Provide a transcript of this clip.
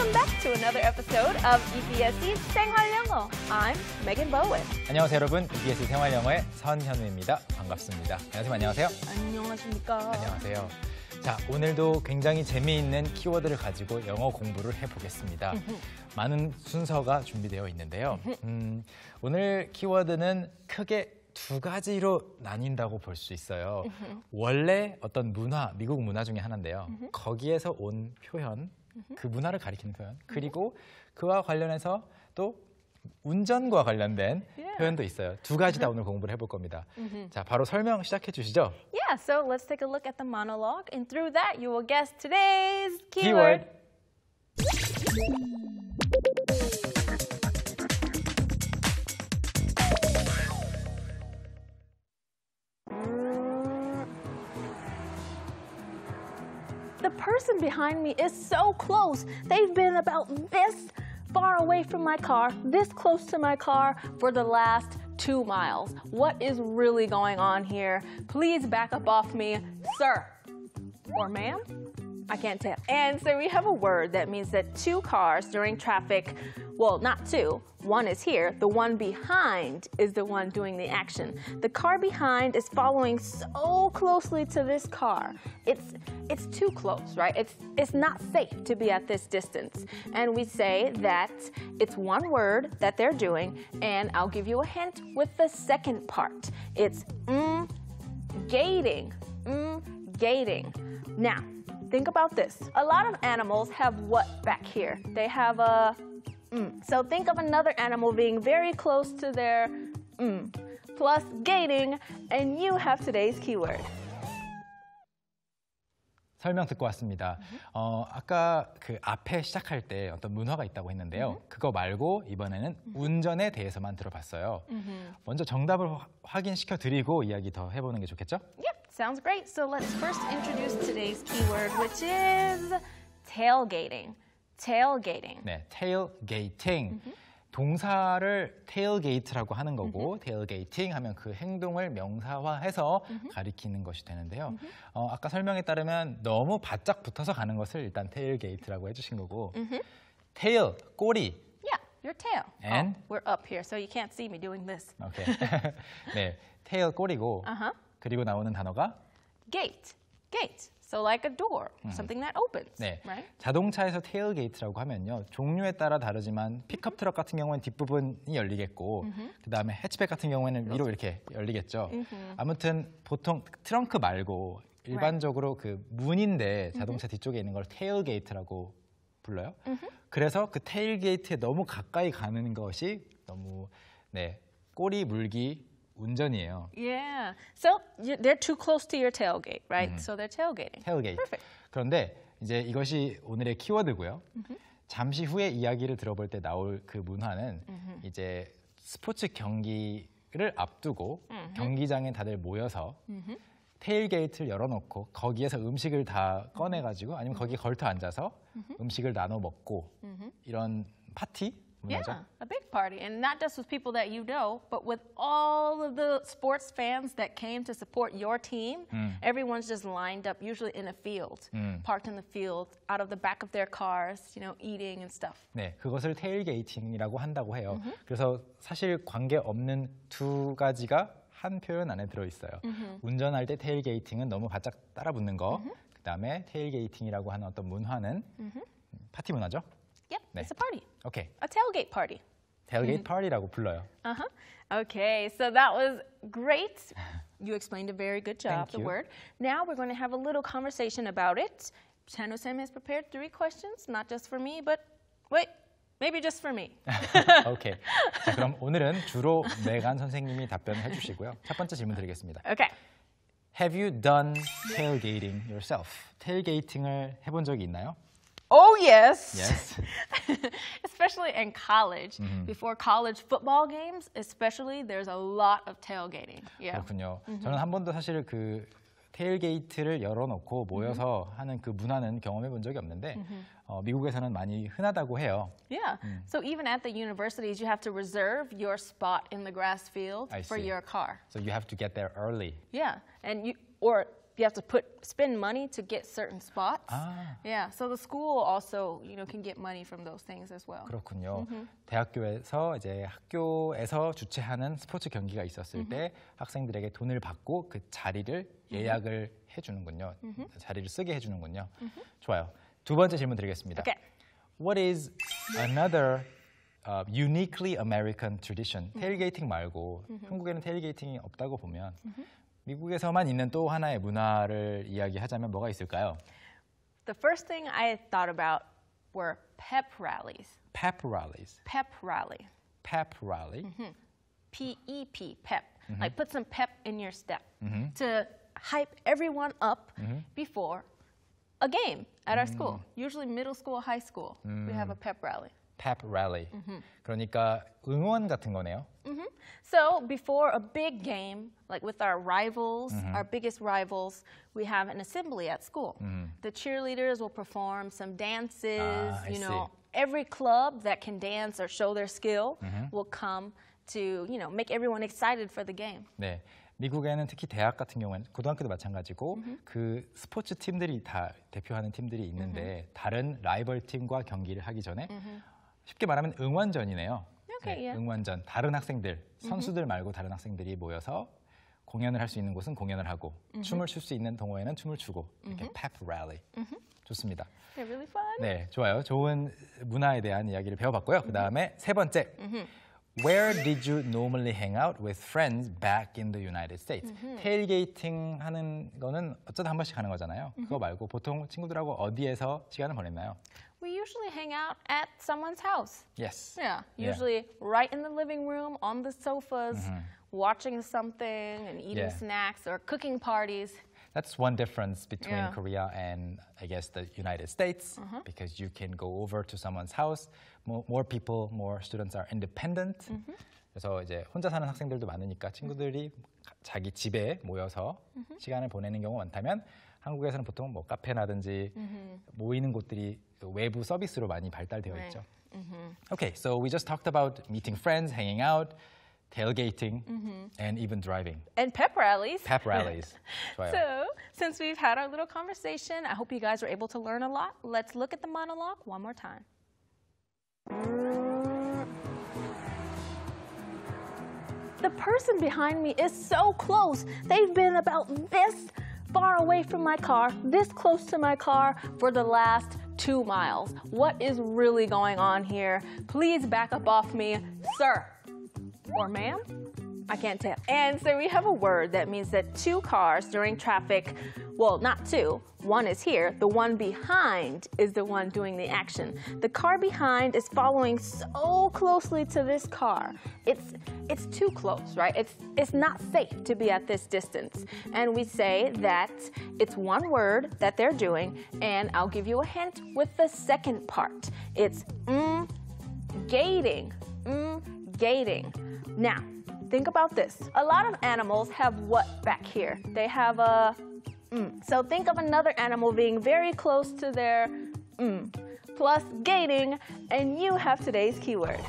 Welcome back to another episode of EBS's 생활 영어. I'm Megan Bowen. 안녕하세요 여러분 EBS 생활 영어의 선현우입니다. 반갑습니다. 안녕하세요. 안녕하세요. 안녕하십니까? 안녕하세요. 자 오늘도 굉장히 재미있는 키워드를 가지고 영어 공부를 해보겠습니다. 많은 순서가 준비되어 있는데요. 음, 오늘 키워드는 크게 두 가지로 나뉜다고 볼 수 있어요. 원래 어떤 문화, 미국 문화 중에 하나인데요. 거기에서 온 표현, 그 문화를 가리키는 표현, 그리고 그와 관련해서 또 운전과 관련된 Yeah. 표현도 있어요. 두 가지 다 오늘 공부를 해볼 겁니다. 자, 바로 설명 시작해 주시죠. Yeah, so let's take a look at the monologue, and through that, you will guess today's keyword. Keyword. The person behind me is so close. They've been about this far away from my car, this close to my car for the last two miles. What is really going on here? Please back up off me, sir. Or ma'am? I can't tell. And so we have a word that means that two cars during traffic, well, not two, one is here, the one behind is the one doing the action. The car behind is following so closely to this car. It's it's too close, right? It's it's not safe to be at this distance. And we say that it's one word that they're doing, and I'll give you a hint with the second part. It's mm, gating. Mm, gating. Now, think about this. A lot of animals have what back here? They have a mm. So think of another animal being very close to their mm, plus gating, and you have today's keyword. 설명 듣고 왔습니다. 어, 아까 그 앞에 시작할 때 어떤 문화가 있다고 했는데요. 그거 말고 이번에는 운전에 대해서만 들어봤어요. 먼저 정답을 화- 확인시켜 드리고 이야기 더 해보는 게 좋겠죠? Yep, sounds great. So let's first introduce today's keyword, which is tailgating. Tailgating. 네, tailgating. 동사를 tailgate라고 하는 거고 tailgating 하면 그 행동을 명사화해서 가리키는 것이 되는데요. 어, 아까 설명에 따르면 너무 바짝 붙어서 가는 것을 일단 tailgate라고 해주신 거고 tail 꼬리 Yeah, your tail. And? oh, we're up here, so you can't see me doing this. 오케이 네 tail 꼬리고 Uh-huh. 그리고 나오는 단어가 Gate. Gate. So like a door, something that opens. 네. Right? 자동차에서 테일게이트라고 하면요. 종류에 따라 다르지만 픽업 트럭 같은 경우는 뒷부분이 열리겠고 그다음에 해치백 같은 경우에는 위로 이렇게 열리겠죠. 아무튼 보통 트렁크 말고 일반적으로 그 문인데 자동차 뒤쪽에 있는 걸 테일게이트라고 불러요. 그래서 그 테일게이트에 너무 가까이 가는 것이 너무 네. 꼬리 물기 운전이에요. Yeah. So they're too close to your tailgate, right? So they're tailgating. 테일게이트. Perfect. 그런데 이제 이것이 오늘의 키워드고요. 잠시 후에 이야기를 들어볼 때 나올 그 문화는 이제 스포츠 경기를 앞두고 경기장에 다들 모여서 테일게이트를 열어놓고 거기에서 음식을 다 꺼내가지고 아니면 거기 걸터 앉아서 음식을 나눠 먹고 이런 파티. Yeah, a big party. And not just with people that you know, but with all of the sports fans that came to support your team. Everyone's just lined up, usually in a field, parked in the field, out of the back of their cars, you know, eating and stuff. 네, 그것을 테일게이팅이라고 한다고 해요. 그래서 사실 관계 없는 두 가지가 한 표현 안에 들어 있어요. 운전할 때 테일게이팅은 너무 바짝 따라 붙는 거. 그다음에 테일게이팅이라고 하는 어떤 문화는 음, 파티 문화죠. Yep, 네. it's a party, 오케이. a tailgate party. 테일게이트 파티라고 불러요. Uh huh. Okay, so that was great. You explained a very good job, Thank the you. word. Now we're going to have a little conversation about it. Chano Sam has prepared three questions, not just for me, but wait, maybe just for me. 오케이. 자, 그럼 오늘은 주로 메간 선생님이 답변을 해주시고요. 첫 번째 질문 드리겠습니다. Okay. Have you done tailgating yourself? 테일게이팅을 해본 적이 있나요? Oh, yes. Yes. especially in college. Before college football games, especially, there's a lot of tailgating. Yeah. 그렇군요. 저는 한 번도 사실 그 테일게이트를 열어놓고 모여서 하는 그 문화는 경험해 본 적이 없는데 어, 미국에서는 많이 흔하다고 해요. Yeah. So even at the universities, you have to reserve your spot in the grass field I for see. your car. So you have to get there early. Yeah. And you or you have to put spend money to get certain spots. Ah. Yeah, so the school also, you know, can get money from those things as well. 그렇군요. 대학교에서 이제 학교에서 주최하는 스포츠 경기가 있었을 때 학생들에게 돈을 받고 그 자리를 예약을 해주는군요. 자리를 쓰게 해주는군요. 좋아요. 두 번째 질문 드리겠습니다. Okay. What is another uh, uniquely American tradition? 테일게이팅 말고 한국에는 테일게이팅이 없다고 보면 미국에서만 있는 또 하나의 문화를 이야기하자면 뭐가 있을까요? The first thing I thought about were pep rallies. Pep rallies. Pep rally. Pep rally. P E P, pep. Like put some pep in your step to hype everyone up before a game at our school. Usually middle school, high school. We have a pep rally. Pep rally. 그러니까 응원 같은 거네요. So before a big game, like with our rivals, our biggest rivals, we have an assembly at school. The cheerleaders will perform some dances. Ah, I you see. know, every club that can dance or show their skill will come to you know make everyone excited for the game. 네. 미국에는 특히 대학 같은 경우에는 고등학교도 마찬가지고 그 스포츠 팀들이 다 대표하는 팀들이 있는데 다른 라이벌 팀과 경기를 하기 전에 쉽게 말하면 응원전이네요. Okay, yeah. 응원전. 다른 학생들, 선수들 말고 다른 학생들이 모여서 공연을 할 수 있는 곳은 공연을 하고 춤을 출 수 있는 동호회는 춤을 추고 이렇게 펩 랠리. 좋습니다. They're really fun. 네, 좋아요. 좋은 문화에 대한 이야기를 배워봤고요. 그 다음에 세 번째. Where did you normally hang out with friends back in the United States? 테일게이팅 하는 거는 어쩌다 한 번씩 하는 거잖아요. 그거 말고 보통 친구들하고 어디에서 시간을 보냈나요? We usually hang out at someone's house. Yes. Yeah, Yeah. usually right in the living room on the sofas, watching something and eating Yeah. snacks or cooking parties. That's one difference between Yeah. Korea and I guess the United States because you can go over to someone's house. More, more people, more students are independent. 그래서 이제 혼자 사는 학생들도 많으니까 친구들이 가- 자기 집에 모여서 시간을 보내는 경우가 많다면 한국에서는 보통 뭐 카페라든지 모이는 곳들이 그 외부 서비스로 많이 발달되어 네. 있죠. Okay, so we just talked about meeting friends, hanging out, tailgating, and even driving. And pep rallies. Pep rallies. 좋아요. So, since we've had our little conversation, I hope you guys were able to learn a lot. Let's look at the monologue one more time. The person behind me is so close. They've been about this far away from my car, this close to my car for the last two miles. What is really going on here? Please back up off me, sir or ma'am? I can't tell. And so we have a word that means that two cars during traffic, well, not two, one is here, the one behind is the one doing the action. The car behind is following so closely to this car. It's it's too close, right? It's it's not safe to be at this distance. And we say that it's one word that they're doing, and I'll give you a hint with the second part. It's mm, gating. Mm, gating. Now, think about this. A lot of animals have what back here? They have a mm. So think of another animal being very close to their mm, plus gating, and you have today's keyword.